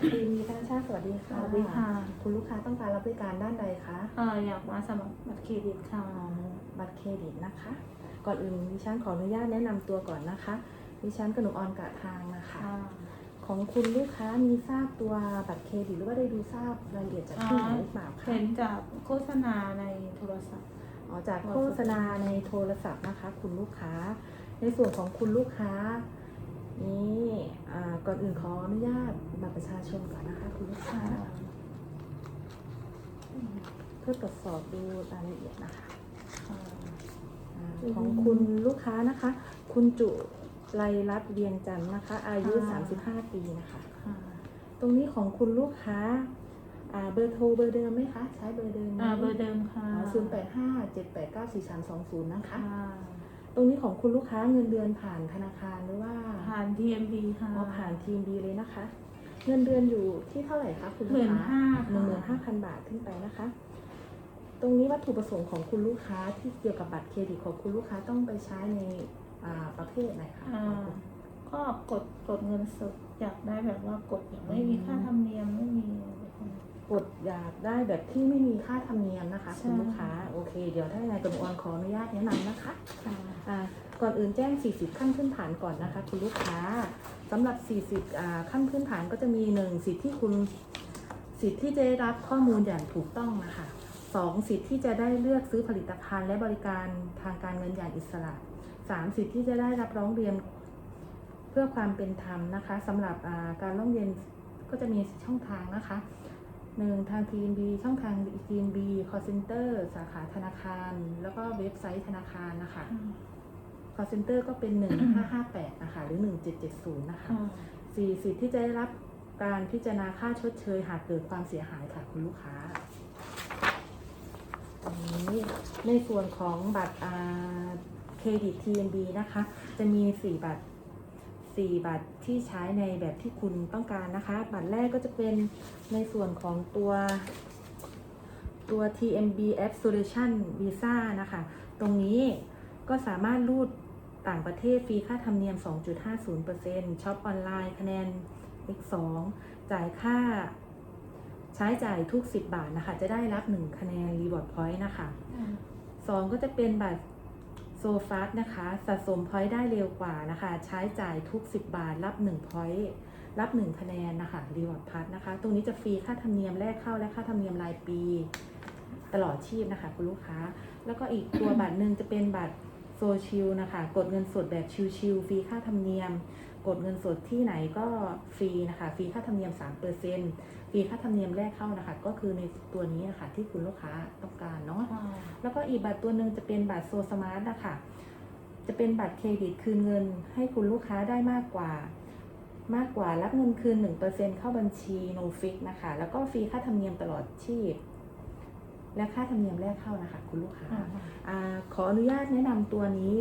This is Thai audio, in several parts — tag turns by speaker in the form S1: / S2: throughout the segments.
S1: ทีมมีธนชาติสวัสดี
S2: ส
S1: ค่ะ
S2: วัสดีค่ะ
S1: คุณลูกค้าต้องการรับบริการด้านใดคะ
S2: เอ่ออยากมาสมัครบัตรเครดิตค่ะ
S1: บัตรเครดิตนะคะ ก่อนอื่นดิฉันขออนุญาตแนะนำตัวก่อนนะคะ ดิฉันกนกออนกะทางนะคะ
S2: ค่ะ
S1: ของคุณลูกค้ามีทราบตัวบัตรเครดิตหรือว่าได้ดูทราบรายละเอียดจากที่ไหนหรือเปล่าคะ
S2: เห็นจากโฆษณาในโทรศัพท์
S1: อ๋อจากโฆษณาในโทรศัพท์นะคะ คุณลูกค้า ในส่วนของคุณลูกค้า นี่อ่าก่อนอื่นขออนุญาตบัตรประชาชนก่อนนะคะคุณลูกค้าเพื่อตรวจสอบดูรายละเอียดนะคะ
S2: ค่ะ
S1: อ่า
S2: อืม
S1: ของคุณลูกค้านะคะ คุณจุไรรัตน์เวียงจันทร์นะคะ อายุ
S2: ค่ะ
S1: 35 ปีนะคะ
S2: ค่ะ
S1: ตรงนี้ของคุณลูกค้าอ่าเบอร์โทรเบอร์เดิมไหมคะ ใช้เบอร์เดิมไหม
S2: อ่าเบอร์เดิมค่ะ
S1: ศูนย์แปดห้าเจ็ดแปดเก้าสี่สามสองศูนย์นะคะ
S2: ค่ะ
S1: ต รงนี้ของคุณลูกค้าเงินเดือนผ่านธนาคารหรือว่า
S2: ผ่าน TMB ค่ะ
S1: อ๋อผ่านทีมดีเลยนะคะ เงินเดือนอยู่ที่เท่าไหร่คะคุณ
S2: ห
S1: ลู
S2: มื่
S1: ก
S2: น
S1: ค้า
S2: ห้า
S1: หนึ่งหมื่นห้าพันบาทขึ้นไปนะคะ ตรงนี้วัตถุประสงค์ของคุณลูกค้าที่เกี่ยวกับบัตรเครดิตของคุณลูกค้าต้องไปใช้ในอ่าประเภทไหนคะ
S2: อ่าก็กดกดเงินสดอยากได้แบบว่ากดแบบไม่มีค่าธรรมเนียมไม่มีอะไรพว กนี้
S1: กดอยากได้แบบที่ไม่มีค่าธรรมเนียมนะคะ
S2: ใช่
S1: คุณลูกค้าโอเค เดี๋ยวถ้าอย่างไรกรมออนขออนุญาตแนะนำนะคะ
S2: ค่ะ
S1: อ่าก่อนอื่นแจ้ง 40 ขั้นพื้นฐานก่อนนะคะคุณลูกค้าสำหรับ 40อ่าขั้นพื้นฐานก็จะมี 1 สิทธิ์ที่คุณสิทธิ์ที่จะได้รับข้อมูลอย่างถูกต้องนะคะสองสิทธิ์ที่จะได้เลือกซื้อผลิตภัณฑ์และบริการทางการเงินอย่างอิสระสามสิทธิ์ที่จะได้รับร้องเรียนเพื่อความเป็นธรรมนะคะสำหรับอ่าการร้องเรียนก็จะมีช่องทางนะคะ หนึ่งทาง TNB ช่องทาง TNB call center สาขาธนาคาร แล้วก็เว็บไซต์ธนาคารนะคะ call center ก็เป็น 1558 นะคะ หรือ 1770 นะคะ
S2: ค่ะ
S1: สี่สิทธิ์ที่จะได้รับการพิจารณาค่าชดเชยหากเกิดความเสียหายค่ะคุณลูกค้าอันนี้ในส่วนของบัตรอ่าเครดิต TMB นะคะ จะมี 4 บัตร 4 บัตรที่ใช้ในแบบที่คุณต้องการนะคะ บัตรแรกก็จะเป็นในส่วนของตัวตัว TMB App Solution Visa นะคะ ตรงนี้ก็สามารถรูดต่างประเทศฟรีค่าธรรมเนียม 2.50%ช็อปออนไลน์คะแนน X2 จ่ายค่าใช้จ่ายทุก 10 บาทนะคะ จะได้รับ 1 คะแนน Reward Point นะคะ 2 ก็จะเป็นบัตร โซฟัสนะคะสะสมพอยต์ได้เร็วกว่านะคะ ใช้จ่ายทุก 10 บาท รับ1พอยต์รับ 1 คะแนนนะคะรีวอร์ดพัทนะคะ ตรงนี้จะฟรีค่าธรรมเนียมแรกเข้าและค่าธรรมเนียมรายปีตลอดชีพนะคะคุณลูกค้า แล้วก็อีกตัวบัตรหนึ่งจะเป็นบัตรโซชิลนะคะ กดเงินสดแบบชิลๆฟรีค่าธรรมเนียม กดเงินสดที่ไหนก็ฟรีนะคะ ฟรีค่าธรรมเนียม 3%ฟรีค่าธรรมเนียมแรกเข้านะคะ ก็คือในตัวนี้นะคะที่คุณลูกค้าต้องการเนาะ แล้วก็อีกบัตรตัวหนึ่งจะเป็นบัตรโซสมาร์ทนะคะ จะเป็นบัตรเครดิตคืนเงินให้คุณลูกค้าได้มากกว่า มากกว่ารับเงินคืน 1%เข้าบัญชี no fix นะคะ แล้วก็ฟรีค่าธรรมเนียมตลอดชีพและค่าธรรมเนียมแรกเข้านะคะ คุณลูกค้าอาขออนุญาตแนะนำตัวนี้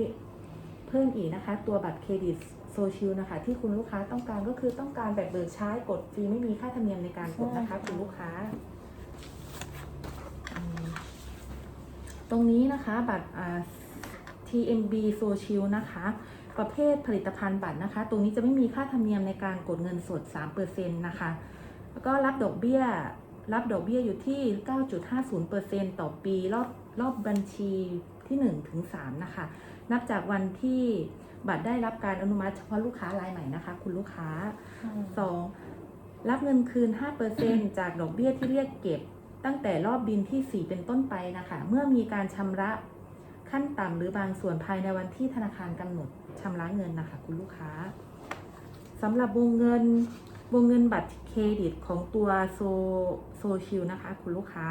S1: เพิ่มอีกนะคะ ตัวบัตรเครดิต โซชิลนะคะ ที่คุณลูกค้าต้องการก็คือต้องการแบบเบิกใช้กดฟรีไม่มีค่าธรรมเนียมในการกดนะคะ คุณลูกค้าอืมตรงนี้นะคะบัตรอ่า TMB Social นะคะ ประเภทผลิตภัณฑ์บัตรนะคะ ตรงนี้จะไม่มีค่าธรรมเนียมในการกดเงินสด 3%นะคะ แล้วก็รับดอกเบี้ย รับดอกเบี้ยอยู่ที่ 9.50%ต่อปีรอบรอบบัญชีที่ 1 ถึง 3 นะคะ นับจากวันที่ บัตรได้รับการอนุมัติเฉพาะลูกค้ารายใหม่นะคะ คุณลูกค้า 2. รับเงินคืน 5%จากดอกเบี้ยที่เรียกเก็บ ตั้งแต่รอบบินที่ 4 เป็นต้นไปนะคะ เมื่อมีการชำระขั้นต่ำหรือบางส่วนภายในวันที่ธนาคารกำหนดชำระเงินนะคะ คุณลูกค้าสำหรับวงเงินวงเงินบัตรเครดิตของตัวโซโซชิลนะคะ คุณลูกค้า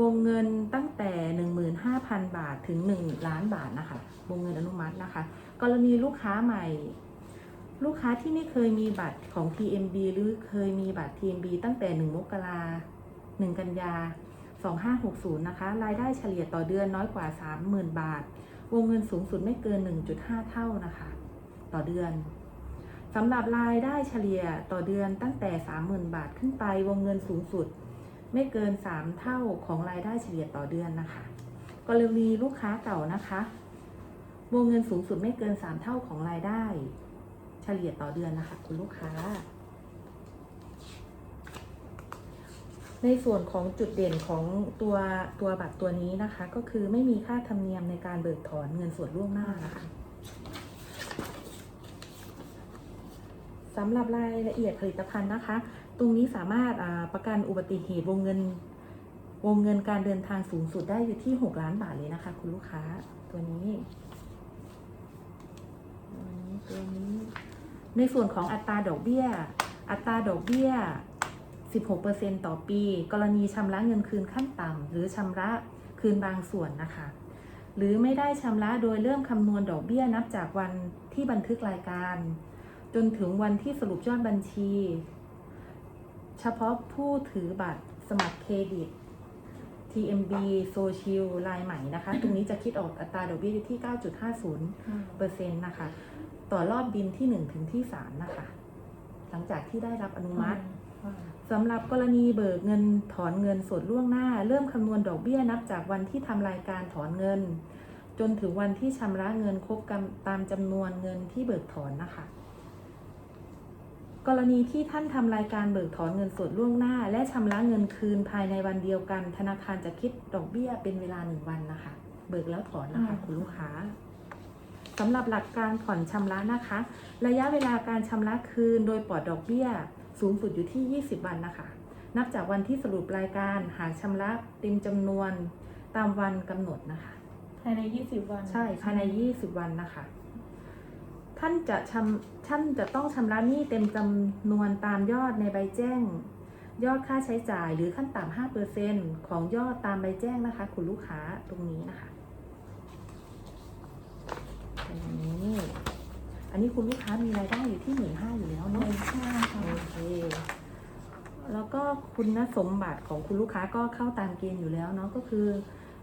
S1: วงเงินตั้งแต่ 15,000 บาทถึง 1 ล้านบาทนะคะ วงเงินอนุมัตินะคะ กรณีลูกค้าใหม่ ลูกค้าที่ไม่เคยมีบัตรของ TMB หรือเคยมีบัตร TMB ตั้งแต่ 1 มกรา1กันยา 2560 นะคะ รายได้เฉลี่ยต่อเดือนน้อยกว่า 30,000 บาท วงเงินสูงสุดไม่เกิน 1.5 เท่านะคะ ต่อเดือนสำหรับรายได้เฉลี่ยต่อเดือนตั้งแต่ 30,000 บาทขึ้นไป วงเงินสูงสุด ไม่เกิน 3 เท่าของรายได้เฉลี่ยต่อเดือนนะคะ กรณีลูกค้าเก่านะคะ วงเงินสูงสุดไม่เกิน 3 เท่าของรายได้ เฉลี่ยต่อเดือนนะคะคุณลูกค้า ในส่วนของจุดเด่นของตัวตัวบัตรตัวนี้นะคะ ก็คือไม่มีค่าธรรมเนียมในการเบิกถอนเงินส่วนล่วงหน้านะคะสำหรับรายละเอียดผลิตภัณฑ์นะคะ ตรงนี้สามารถประกันอุบัติเหตุวงเงิน วงเงินการเดินทางสูงสุดได้อยู่ที่ 6 ล้านบาทเลยนะคะ คุณลูกค้าตัวนี้ ตัวนี้ ในส่วนของอัตราดอกเบี้ย อัตราดอกเบี้ย 16%ต่อปี กรณีชำระเงินคืนขั้นต่ำหรือชำระคืนบางส่วนนะคะ หรือไม่ได้ชำระโดยเริ่มคำนวณดอกเบี้ยนับจากวันที่บันทึกรายการ จนถึงวันที่สรุปยอดบัญชี เฉพาะผู้ถือบัตรสมัครเครดิต TMB Social รายใหม่นะคะ ตรงนี้จะคิดออกอัตราดอกเบี้ยที่ 9.50เปอร์เซ็นต์นะคะ ต่อรอบบินที่ 1 ถึงที่ 3 นะคะ หลังจากที่ได้รับอนุมัติสำหรับกรณีเบิกเงินถอนเงินสดล่วงหน้า เริ่มคำนวณดอกเบี้ยนับจากวันที่ทำรายการถอนเงิน จนถึงวันที่ชำระเงินครบกำตามจำนวนเงินที่เบิกถอนนะคะ กรณีที่ท่านทำรายการเบิกถอนเงินสดล่วงหน้า และชำระเงินคืนภายในวันเดียวกัน ธนาคารจะคิดดอกเบี้ยเป็นเวลาหนึ่งวันนะคะ เบิกแล้วถอนนะคะคุณลูกค้า สำหรับหลักการผ่อนชำระนะคะ ระยะเวลาการชำระคืนโดยปลอดดอกเบี้ย สูงสุดอยู่ที่ 20 วันนะคะ นับจากวันที่สรุปรายการหากชำระเต็มจำนวนตามวันกำหนดนะคะ
S2: ภายในยี่สิบวัน
S1: ใช่ภายใน 20 วันนะคะ ท่านจะชำท่านจะต้องชำระหนี้เต็มจำนวนตามยอดในใบแจ้ง ยอดค่าใช้จ่ายหรือขั้นต่ำ5%ของยอดตามใบแจ้งนะคะ คุณลูกค้าตรงนี้นะคะอั นนี้อันนี้คุณลูกค้ามีรายได้อยู่ที่หมื่นห้าอยู่แล้ว
S2: หนึ่
S1: เนาะ
S2: งห้าค่ะ
S1: โอเคแล้วก็คุณสมบัติของคุณลูกค้าก็เข้าตามเกณฑ์อยู่แล้วเนาะก็คือ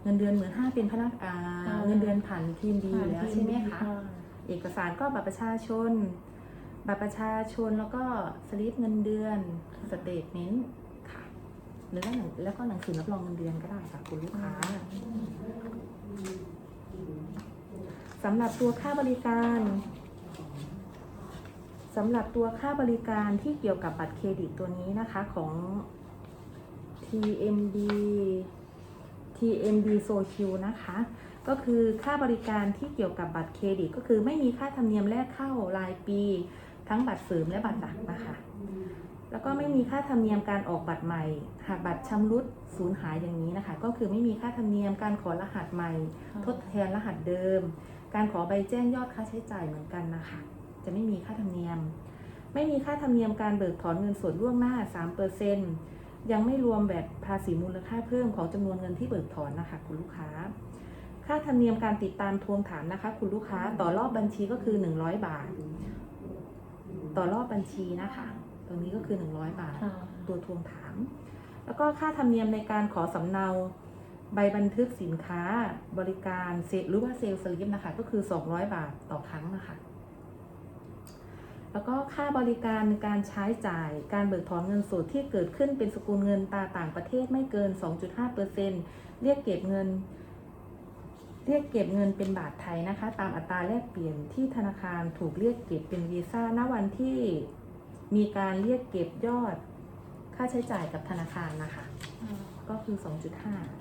S1: เงินเดือนหมื่นห้าเป็นพนักงานเงินเดือนผ่านทีมดีอยู่แล้วใช่ไหมคะเอกสารก็บัตรประชาชนบัตรประชาชนแล้วก็สลิปเงินเดือนสเตทเมนต์ค่ะหรือว่าหนังแล้วก็หนังสือรับรองเงินเดือนก็ได้ค่ะคุณลูกค้า สำหรับตัวค่าบริการสำหรับตัวค่าบริการที่เกี่ยวกับบัตรเครดิตตัวนี้นะคะของ TMB TMB Social นะคะ ก็คือค่าบริการที่เกี่ยวกับบัตรเครดิต ก็คือไม่มีค่าธรรมเนียมแรกเข้ารายปี ทั้งบัตรเสริมและบัตรหลักนะคะ แล้วก็ไม่มีค่าธรรมเนียมการออกบัตรใหม่ หากบัตรชำรุดสูญหายอย่างนี้นะคะ ก็คือไม่มีค่าธรรมเนียมการขอรหัสใหม่ ทดแทนรหัสเดิม การขอใบแจ้งยอดค่าใช้จ่ายเหมือนกันนะคะ จะไม่มีค่าธรรมเนียม ไม่มีค่าธรรมเนียมการเบิกถอนเงินส่วนล่วงหน้า 3%ยังไม่รวมแบบภาษีมูลค่าเพิ่มของจำนวนเงินที่เบิกถอนนะคะ คุณลูกค้า ค่าธรรมเนียมการติดตามทวงถามนะคะ คุณลูกค้าต่อรอบบัญชีก็คือ 100 บาท ต่อรอบบัญชีนะคะ ตรงนี้ก็คือ 100 บาท
S2: ค่ะ
S1: ตัวทวงถาม แล้วก็ค่าธรรมเนียมในการขอสำเนา ใบบันทึกสินค้าบริการเซลหรือว่าเซลล์สลิปนะคะ ก็คือ 200 บาทต่อครั้งนะคะ แล้วก็ค่าบริการการใช้จ่ายการเบิกถอนเงินสดที่เกิดขึ้นเป็นสกุลเงินตาต่างประเทศไม่เกิน 2.5%เรียกเก็บเงิน เรียกเก็บเงินเป็นบาทไทยนะคะ ตามอัตราแลกเปลี่ยนที่ธนาคารถูกเรียกเก็บเป็นวีซ่าณวันที่มีการเรียกเก็บยอด ค่าใช้จ่ายกับธนาคารนะคะ ก็คือ 2.5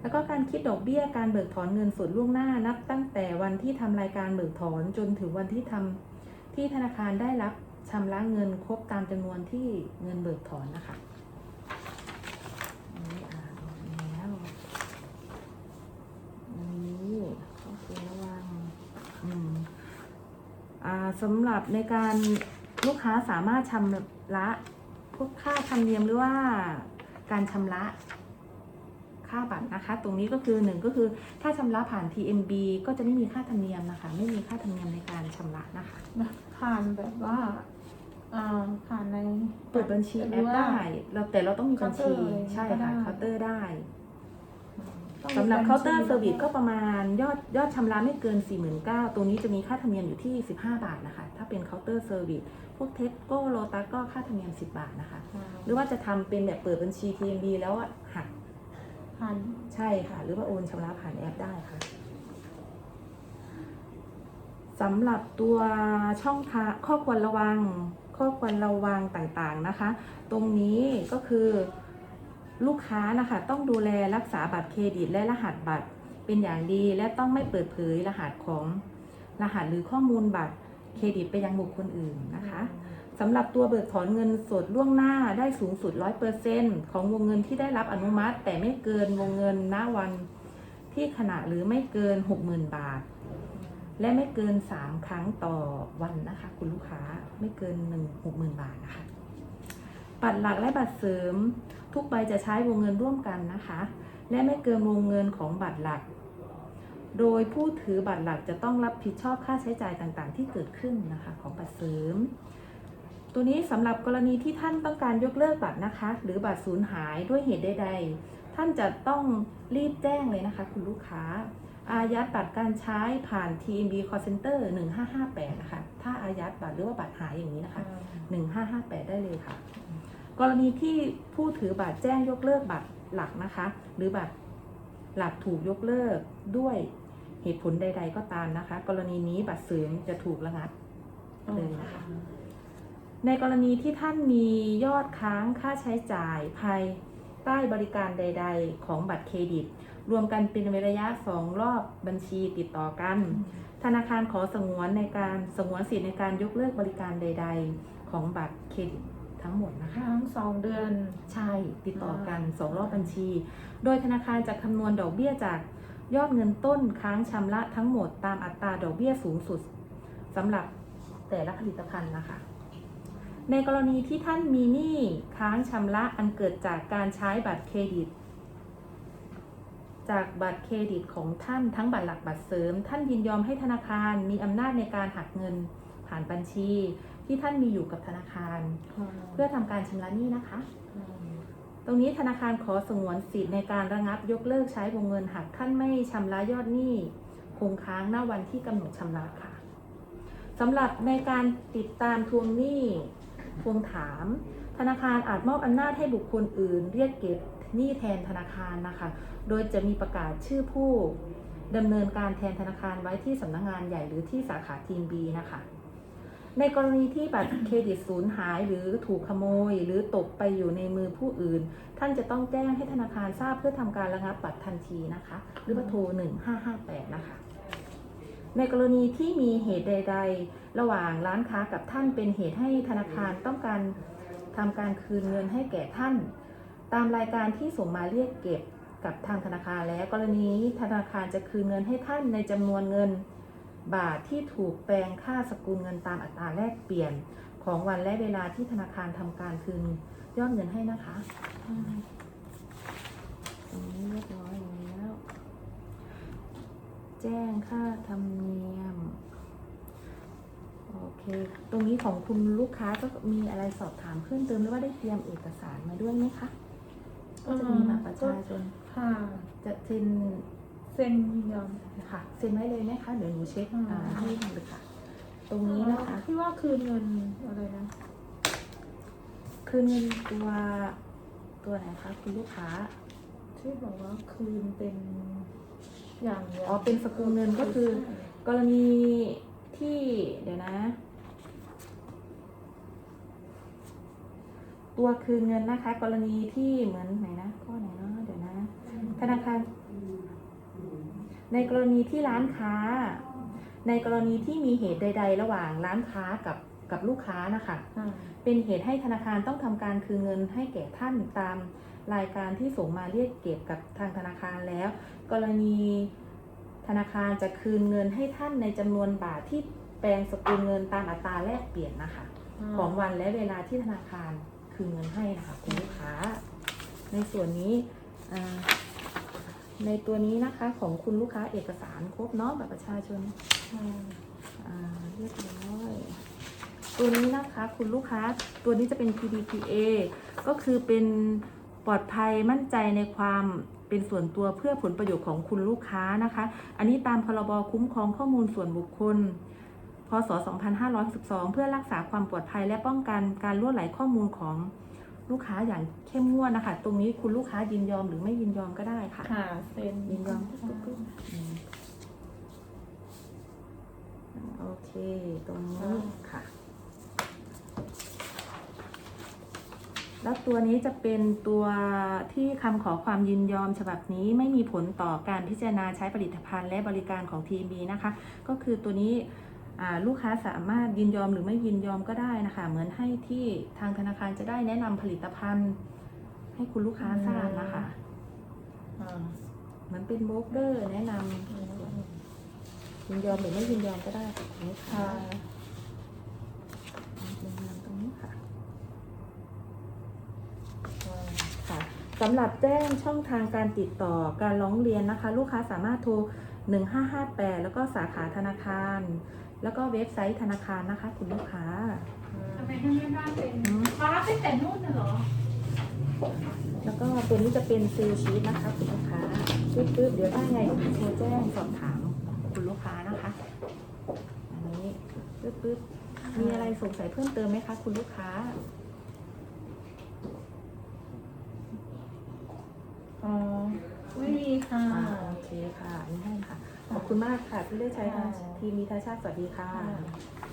S1: แล้วก็การคิดดอกเบี้ยการเบิกถอนเงินสดล่วงหน้านับ ตั้งแต่วันที่ทำรายการเบิกถอนจนถึงวันที่ทำที่ธนาคารได้รับชำระเงินครบตามจำนวนที่เงินเบิกถอนนะคะนี่อ่านแล้วอันนี้ก็คือระวังอืมอ่าสำหรับในการลูกค้าสามารถชำระพวกค่าธรรมเนียมหรือว่าการชำระ ค่าบัตรนะคะ ตรงนี้ก็คือหนึ่งก็คือถ้าชำระผ่าน TMB ก็จะไม่มีค่าธรรมเนียมนะคะ ไม่มีค่าธรรมเนียมในการชำระนะคะ
S2: ผ่านแบบว่าอ่าผ่านใน
S1: เปิดบัญชีแอปได้เราแต่เราต้องมีบัญชี
S2: เคาน์เตอร์
S1: ใช่
S2: ก็ได้
S1: ค่ะเคาน์เตอร์ได้
S2: ต้องมี
S1: สำหรับ
S2: บัญชี
S1: เคาน์เตอร์เซอร์วิสก็ประมาณยอดยอดชำระไม่เกิน 49,000ตรงนี้จะมีค่าธรรมเนียมอยู่ที่ 15 บาทนะคะ ถ้าเป็นเคาน์เตอร์เซอร์วิสพวกเทสโก้โลตัสก็ค่าธรรมเนียม 10 บาทนะคะ
S2: อ่า
S1: หรือว่าจะทำเป็นแบบเปิดบัญชี TMB แล้วอะหัก
S2: ผ่าน
S1: ใช่ค่ะ หรือว่าโอนชำระผ่านแอปได้ค่ะสำหรับตัวช่องทางข้อควรระวัง ข้อควรระวังต่างๆนะคะ ตรงนี้ก็คือลูกค้านะคะต้องดูแลรักษาบัตรเครดิตและรหัสบัตรเป็นอย่างดีและต้องไม่เปิดเผยรหัสของรหัสหรือข้อมูลบัตรเครดิตไปยังบุคคลอื่นนะคะ สำหรับตัวเบิกถอนเงินสดล่วงหน้าได้สูงสุด 100%ของวงเงินที่ได้รับอนุมัติ แต่ไม่เกินวงเงินณวันที่ขณะหรือไม่เกิน 60,000 บาท และไม่เกิน 3 ครั้งต่อวันนะคะ คุณลูกค้าไม่เกิน 1 60,000 บาทนะคะ บัตรหลักและบัตรเสริม ทุกใบจะใช้วงเงินร่วมกันนะคะ และไม่เกินวงเงินของบัตรหลัก โดยผู้ถือบัตรหลักจะต้องรับผิดชอบค่าใช้จ่ายต่างๆ ที่เกิดขึ้นนะคะของบัตรเสริม ตัวนี้สำหรับกรณีที่ท่านต้องการยกเลิกบัตรนะคะ หรือบัตรสูญหายด้วยเหตุใด ๆ ท่านจะต้องรีบแจ้งเลยนะคะ คุณลูกค้า อายัดบัตรการใช้ผ่าน TMB Call Center 1558 นะคะ ถ้าอายัดบัตรหรือว่าบัตรหายอย่างนี้นะคะ 1558 ได้เลยค่ะ กรณีที่ผู้ถือบัตรแจ้งยกเลิกบัตรหลักนะคะ หรือบัตรหลักถูกยกเลิกด้วยเหตุผลใด ๆ ก็ตามนะคะ กรณีนี้บัตรเสริมจะถูกระงับเลยนะคะ ในกรณีที่ท่านมียอดค้างค่าใช้จ่ายภายใต้บริการใด ๆ ของบัตรเครดิต รวมกันเป็นระยะสองรอบบัญชีติดต่อกัน ธนาคารขอสงวนในการสงวนสิทธิในการยกเลิกบริการใด ๆ ของบัตรเครดิตทั้งหมดนะคะ
S2: ค้างสองเดือน
S1: ใช่ติดต่อกันสองรอบบัญชี โดยธนาคารจะคำนวณดอกเบี้ยจากยอดเงินต้นค้างชำระทั้งหมดตามอัตราดอกเบี้ยสูงสุดสำหรับแต่ละผลิตภัณฑ์นะคะ ในกรณีที่ท่านมีหนี้ค้างชำระอันเกิดจากการใช้บัตรเครดิต จากบัตรเครดิตของท่านทั้งบัตรหลักบัตรเสริม ท่านยินยอมให้ธนาคารมีอำนาจในการหักเงินผ่านบัญชี ที่ท่านมีอยู่กับธนาคาร เพื่อทำการชำระหนี้นะคะ ตรงนี้ธนาคารขอสงวนสิทธิ์ในการระงับยกเลิกใช้วงเงินหากท่านไม่ชำระยอดหนี้คงค้างหน้าวันที่กำหนดชำระค่ะสำหรับในการติดตามทวงหนี้ ทวงถาม ธนาคารอาจมอบอำนาจให้บุคคลอื่น เรียกเก็บหนี้แทนธนาคารนะคะ โดยจะมีประกาศชื่อผู้ดำเนินการแทนธนาคารไว้ที่สำนักงงานใหญ่หรือที่สาขาทีมบีนะคะในกรณีที่บัตรเครดิตสูญหายหรือถูกขโมย หรือตกไปอยู่ในมือผู้อื่น ท่านจะต้องแจ้งให้ธนาคารทราบเพื่อทำการระงับบัตรทันทีนะคะ หรือว่าโทร1558 นะคะ ในกรณีที่มีเหตุใด ๆ ระหว่างร้านค้ากับท่านเป็นเหตุให้ธนาคารต้องการทำการคืนเงินให้แก่ท่าน ตามรายการที่ส่งมาเรียกเก็บกับทางธนาคารแล้วกรณีธนาคารจะคืนเงินให้ท่านในจำนวนเงิน บาทที่ถูกแปลงค่าสกุลเงินตามอัตราแลกเปลี่ยนของวันและเวลาที่ธนาคารทำการคืนยอดเงินให้นะคะตรงนี้เรียบร้อย จ้งค่าธรรมเนียม โอเค ตรงนี้ของคุณลูกค้าก็มีอะไรสอบถามเพิ่มเติมหรือว่าได้เตรียมเอกสารมาด้วยไหมคะ ก็จะมีบัตรประชาชน
S2: ค่ะ
S1: จะเซ็น
S2: เซ็นยินยอม
S1: ค่ะ เซ็นไว้เลยไหมคะ เดี๋ยวหนูเช็ค
S2: อืม
S1: อ่าให้เลยค่ะ ตรงนี้นะคะ
S2: ที่ว่าคืนเงินอะไรนะ
S1: คืนเงินตัวตัวไหนคะคุณลูกค้า
S2: ที่บอกว่าคืนเป็น อย่างย่าง
S1: อ๋อเป็นสกุลเงินก็คือ กรณีที่เดี๋ยวนะ ตัวคืนเงินนะคะ กรณีที่เหมือนไหนนะข้อไหนเนาะเดี๋ยวนะ ธนาคาร ในกรณีที่ร้านค้า ในกรณีที่มีเหตุใด ๆ ระหว่างร้านค้ากับกับลูกค้านะคะ
S2: อ่า
S1: เป็นเหตุให้ธนาคารต้องทำการคืนเงินให้แก่ท่านตาม รายการที่ส่งมาเรียกเก็บกับทางธนาคารแล้ว กรณีธนาคารจะคืนเงินให้ท่านในจำนวนบาทที่แปลงสกุลเงินตามอัตราแลกเปลี่ยนนะคะ ของวันและเวลาที่ธนาคารคืนเงินให้นะคะคุณลูกค้า ในส่วนนี้อ่าในตัวนี้นะคะของคุณลูกค้าเอกสารครบเนาะบัตรประชาชน
S2: อ่า
S1: อ่าเรียบร้อยตัวนี้นะคะคุณลูกค้าตัวนี้จะเป็น PDPA ก็คือเป็น ปลอดภัยมั่นใจในความเป็นส่วนตัวเพื่อผลประโยชน์ของคุณลูกค้านะคะ อันนี้ตามพรบคุ้มครองข้อมูลส่วนบุคคล พศ 2512 เพื่อรักษาความปลอดภัยและป้องกันการล่วไหลข้อมูลของลูกค้าอย่างเข้มงวดนะคะ ตรงนี้คุณลูกค้ายินยอมหรือไม่ยินยอมก็ได้ค่ะ
S2: ค่ะเซ็น
S1: ยินยอมอืมโอเค ตรงนี้ค่ะ แล้วตัวนี้จะเป็นตัวที่คำขอความยินยอมฉบับนี้ไม่มีผลต่อการพิจารณาใช้ผลิตภัณฑ์และบริการของ TMB นะคะ ก็คือตัวนี้อ่าลูกค้าสามารถยินยอมหรือไม่ยินยอมก็ได้นะคะ เหมือนให้ที่ทางธนาคารจะได้แนะนำผลิตภัณฑ์ ให้คุณลูกค้าทราบนะคะ
S2: อ่า
S1: เหมือนเป็นโบรกเกอร์แนะนำยินยอมหรือไม่ยินยอมก็ได้ค่ะคุณลูกค้า
S2: ค่ะ
S1: ลงนามตรงนี้ค่ะ
S2: อ่า
S1: ค่ะ สำหรับแจ้งช่องทางการติดต่อการร้องเรียนนะคะ ลูกค้าสามารถโทร 1558 แล้วก็สาขาธนาคาร แล้วก็เว็บไซต์ธนาคารนะคะ คุณลูกค้า
S3: ทำไมข้างหน้าบ้านเป็นฟ้าเป็นแต่นู่นน่ะเหรอ
S1: แล้วก็ตัวนี้จะเป็นซีลชีตนะคะคุณลูกค้าปึ๊บปึ๊บเดี๋ยวถ้าไงก็โทรแจ้งสอบถามคุณลูกค้านะคะอันนี้ปึ๊บปึ๊บมีอะไรสงสัยเพิ่มเติมไหมคะ คุณลูกค้า
S2: อ๋อไม่มีค่ะ
S1: อ่าโอเคค่ะอันนี่ให้ค่ะ ขอบคุณมากค่ะที่ได้ใช้ทาง
S2: ค่ะ
S1: ทีมมีทาชาติสวัสดีค่ะ
S2: ค่ะ